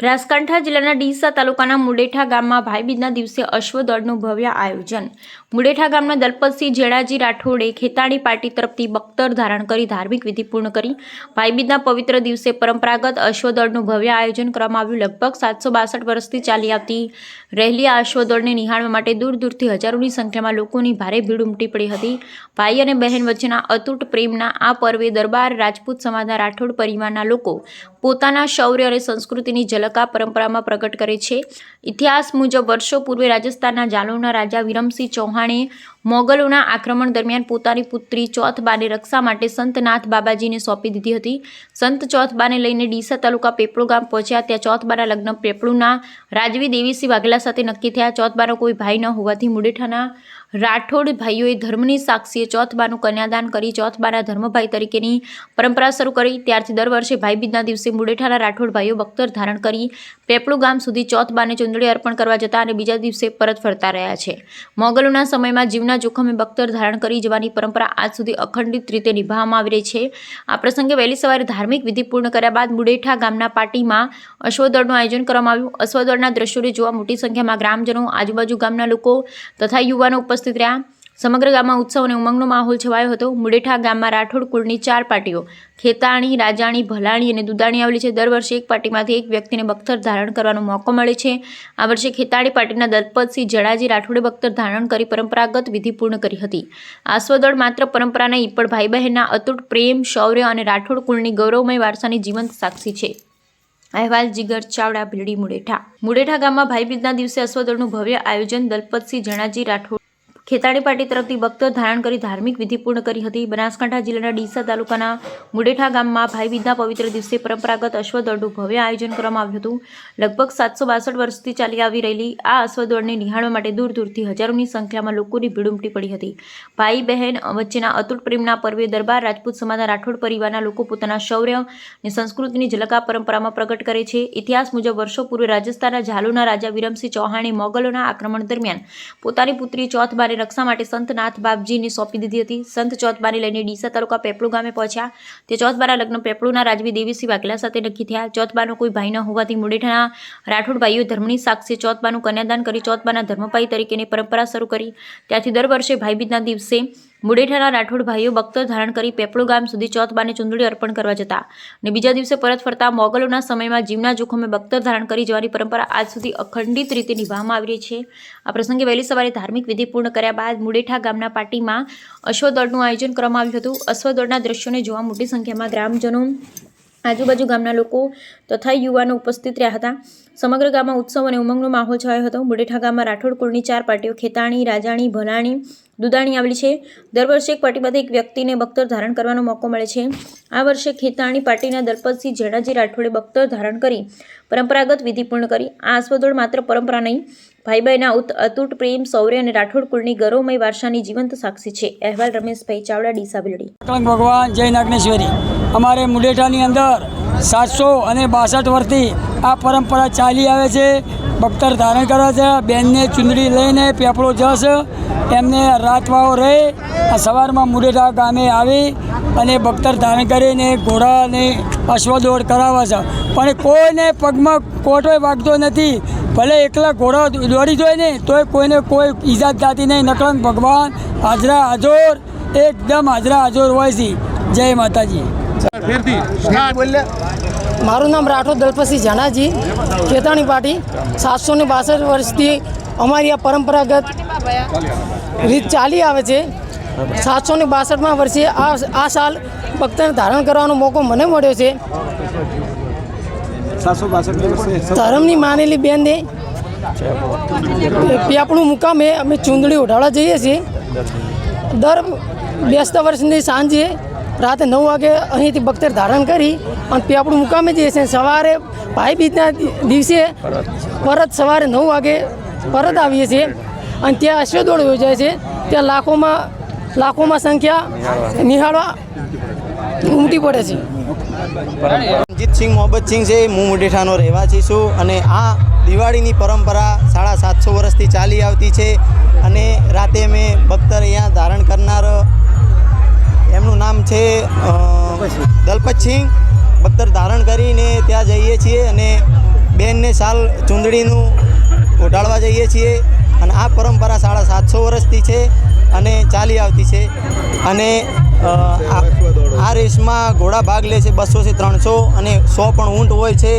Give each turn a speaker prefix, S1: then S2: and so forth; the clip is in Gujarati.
S1: બનાસકાંઠા જિલ્લાના ડીસા તાલુકાના મુડેઠા ગામમાં ભાઈબીજના દિવસે અશ્વદળનું ભવ્ય આયોજન. મુડેઠા ગામના દલપતસિંહ જેડાજી રાઠોડે ખેતાણી પાર્ટી તરફથી બખ્તર ધારણ કરી, ધાર્મિક વિધિ પૂર્ણ કરી. ભાઈબીજના પવિત્ર દિવસે પરંપરાગત અશ્વદળનું ભવ્ય આયોજન કરવામાં આવ્યું. લગભગ સાતસો બાસઠ વર્ષથી ચાલી આવતી રહેલી આ અશ્વદળને નિહાળવા માટે દૂર દૂરથી હજારોની સંખ્યામાં લોકોની ભારે ભીડ ઉમટી પડી હતી. ભાઈ અને બહેન વચ્ચેના અતૂટ પ્રેમના આ પર્વે દરબાર રાજપૂત સમાજના રાઠોડ પરિવારના લોકો પોતાના શૌર્ય અને સંસ્કૃતિની ઝલક પરંપરામાં પ્રગટ કરે છે. ઇતિહાસ મુજબ વર્ષો પૂર્વે રાજસ્થાનના જાલોરના રાજા વિરમસિંહ ચૌહાણે મોગલોના આક્રમણ દરમિયાન પોતાની પુત્રી ચોથબાને રક્ષા માટે સંતનાથ બાબાજીને સોંપી દીધી હતી. સંત ચોથબાને લઈને ડીસા તાલુકા પેપળુ ગામ પહોંચ્યા ત્યાં ચોથબાના લગ્ન પેપળુના રાજવી દેવીસિંહ વાઘેલા સાથે નક્કી થયા. ચોથબાનો કોઈ ભાઈ ન હોવાથી મુડેઠાના રાઠોડ ભાઈઓએ ધર્મની સાક્ષીએ ચોથબાનું કન્યાદાન કરી, ચોથબાના ધર્મભાઈ તરીકેની પરંપરા શરૂ કરી. ત્યારથી દર વર્ષે ભાઈબીજના દિવસે મુડેઠાના રાઠોડ ભાઈઓ બખ્તર ધારણ કરી. પેપળુ ગામ સુધી ચોથબાને ચુંદડી અર્પણ કરવા જતા અને બીજા દિવસે પરત ફરતા રહ્યા છે. મોગલોના સમયમાં જીવના જોખમે બખ્તર ધારણ કરી જવાની પરંપરા આજ સુધી અખંડિત રીતે નિભાવવામાં આવી રહી છે. આ પ્રસંગે વહેલી સવારે ધાર્મિક વિધિ પૂર્ણ કર્યા બાદ મુડેઠા ગામના પાર્ટીમાં અશ્વદળનું આયોજન કરવામાં આવ્યું. અશ્વદળના દ્રશ્યોને જોવા મોટી સંખ્યામાં ગ્રામજનો, આજુબાજુ ગામના લોકો તથા યુવાનો ઉપસ્થિત રહ્યા. સમગ્ર ગામમાં ઉત્સવ અને ઉમંગનો માહોલ છવાયો હતો. મુડેઠા ગામમાં રાઠોડ કુળની ચાર પાર્ટીઓ, ખેતાણી, રાજાણી, ભલાણી અને દુદાણી આવેલી છે. દર વર્ષે એક પાર્ટીમાંથી એક વ્યક્તિને બખ્તર ધારણ કરવાનો મોકો મળે છે. આ વર્ષે ખેતાણી પાર્ટીના દલપતસિંહ જડાજી રાઠોડે બખ્તર ધારણ કરી પરંપરાગત વિધિ પૂર્ણ કરી હતી. આસ્વદળ માત્ર પરંપરા નહીં, પણ ભાઈ બહેનના અતૂટ પ્રેમ, શૌર્ય અને રાઠોડ કુળની ગૌરવમય વારસાની જીવંત સાક્ષી છે. અહેવાલ, જીગર, ચાવડા, ભીલડી, મુડેઠા. મુડેઠા ગામમાં ભાઈબીજના દિવસે અશ્વદળનું ભવ્ય આયોજન દલપતસિંહ જણાજી રાઠોડ ખેતાણી પાર્ટી તરફથી ભક્તો ધારણ કરી ધાર્મિક વિધિ પૂર્ણ કરી હતી. બનાસકાંઠા જિલ્લાના ડીસા તાલુકાના મુડેઠા ગામમાં ભાઈબીજના પવિત્ર દિવસે પરંપરાગત અશ્વદળનું ભવ્ય આયોજન કરવામાં આવ્યું હતું. લગભગ સાતસો બાસઠ વર્ષથી ચાલી આવી રહેલી આ અશ્વદળને નિહાળવા માટે દૂર દૂરથી હજારોની સંખ્યામાં લોકોની ભીડ ઉમટી પડી હતી. ભાઈ, બહેન વચ્ચેના અતૂટ પ્રેમના પર્વે દરબાર રાજપૂત સમાજના રાઠોડ પરિવારના લોકો પોતાના શૌર્ય અને સંસ્કૃતિની ઝલક આ પરંપરામાં પ્રગટ કરે છે. ઇતિહાસ મુજબ વર્ષો પૂર્વે રાજસ્થાનના ઝાલુના રાજા વિરમસિંહ ચૌહાણે મોગલોના આક્રમણ દરમિયાન પોતાની પુત્રી ચોથબાને રક્ષા માટે સંતનાથ બાપજીને સોંપી દીધી હતી. સંત ચોથબાને લઈને ડીસા તાલુકા પેપળુ ગામે પહોંચ્યા. તે ચોથબાના લગ્ન પેપળુના રાજવી દેવીસિંહ વાઘેલા સાથે નક્કી થયા. ચોથબાનો કોઈ ભાઈ ન હોવાથી મુડેઠાના રાઠોડ ભાઈઓ ધર્મની સાક્ષી ચોથબાનું કન્યાદાન કરી ચોથબાના ધર્મભાઈ તરીકેની પરંપરા શરૂ કરી. ત્યાંથી દર વર્ષે ભાઈબીજના દિવસે મુડેઠાના રાઠોડ ભાઈઓ ધારણ કરી પેપળો ગામ સુધી ચોથબાને ચુંદડી અર્પણ કરવા જતા અને બીજા દિવસે પરત ફરતા મોગલોના સમયમાં જીવના જોખમે બખ્તર ધારણ કરી જવાની પરંપરા આજ સુધી અખંડિત રીતે નિભાવવામાં આવી રહી છે. આ પ્રસંગે વહેલી સવારે ધાર્મિક વિધિ પૂર્ણ કર્યા બાદ મુડેઠા ગામના પાર્ટીમાં અશ્વદળનું આયોજન કરવામાં આવ્યું હતું. અશ્વદળના દ્રશ્યોને જોવા મોટી સંખ્યામાં ગ્રામજનો, આજુબાજુ ગામના લોકો તથા યુવાનો ઉપસ્થિત રહ્યા હતા. સમગ્ર ગામમાં ઉત્સવ અને ઉમંગનો માહોલ છવાયો હતો. મુડેઠા ગામમાં રાઠોડ કુળની ચાર પાર્ટીઓ ખેતાણી, રાજાણી, ભલાણી દુદાણી આવેલી છે. દર વર્ષે એક પાર્ટીમાંથી એક વ્યક્તિને બખ્તર ધારણ કરવાનો મોકો મળે છે. આ વર્ષે ખેતાણી પાર્ટીના દલપતસિંહ જેડાજી રાઠોડે બખ્તર ધારણ કરી, પરંપરાગત વિધિ પૂર્ણ કરી. આ અશ્વદળ માત્ર પરંપરા નહીં ભાઈ બહેનના અતૂટ પ્રેમ સૌર્ય અને રાઠોડ કુળની ગૌરવમય વારસાની જીવંત સાક્ષી છે. અહેવાલ રમેશભાઈ ચાવડા, ડીસા બિલડી.
S2: કલંક ભગવાન જય નાગનેશ્વરી. અમારે મુડેઠાની અંદર સાતસો અને બાસઠ વર્ષથી આ પરંપરા ચાલી આવે છે. બખ્તર ધારણ કરે છે. બેનને ચુંદડી લઈને પેપળો જશે. એમને રાતવાઓ રહે. આ સવારમાં મુડેઠા ગામે આવી અને બખ્તર ધારણ કરીને ઘોડાને અશ્વદોડ કરાવે છે. પણ કોઈને પગમાં કોટોય વાગતો નથી. ભલે એકલા ઘોડા દોડી જોઈએ ને તોય કોઈને કોઈ ઈજા થતી નહીં. નકળંગ ભગવાન હાજરા હાજોર એકદમ હાજરા હાજોર હોય છે. જય માતાજી.
S3: ફેરથી.
S4: મારું નામ રાઠોડ દલપતસિંહ જાનાજી ખેતાણી પાટી સાતસો ને બાસઠ વર્ષથી અમારી આ પરંપરાગત રીત ચાલી આવે છે. સાતસો ને બાસઠમાં વર્ષે આ આ સાલ ભક્તને ધારણ કરવાનો મોકો મને મળ્યો છે. ધર્મની માનેલી બેનને પેપણું મુકામે અમે ચૂંદડી ઉઢાડવા જઈએ છીએ. દર બેસતા વર્ષની સાંજે રાતે નવ વાગે અહીંથી બખ્તર ધારણ કરી અને પેપણું મુકામે જઈએ છીએ સવારે ભાઈ બીજના દિવસે પરત સવારે નવ વાગે પરત આવીએ છીએ. અને ત્યાં અશ્વદોળ યોજાય છે. ત્યાં લાખોમાં લાખોમાં સંખ્યા નિહાળવા ઉમટી પડે છે.
S5: રણજીતસિંહ મોહબ્બતસિંહ છે. હું મુડેઠાનો રહેવાસી છું અને આ દિવાળીની પરંપરા સાડા સાતસો વર્ષથી ચાલી આવતી છે અને રાતે અમે બખ્તર અહીંયા ધારણ કરનાર એમનું નામ છે દલપતસિંહ બખ્તર ધારણ કરીને ત્યાં જઈએ છીએ અને બેનને સાલ ચૂંદડીનું ઓઢાડવા જઈએ છીએ. અને આ પરંપરા સાડા સાતસો વર્ષથી છે અને ચાલી આવતી છે. અને આ રેસમાં ઘોડા ભાગ લે છે બસોથી ત્રણસો અને સો પણ ઊંટ હોય છે.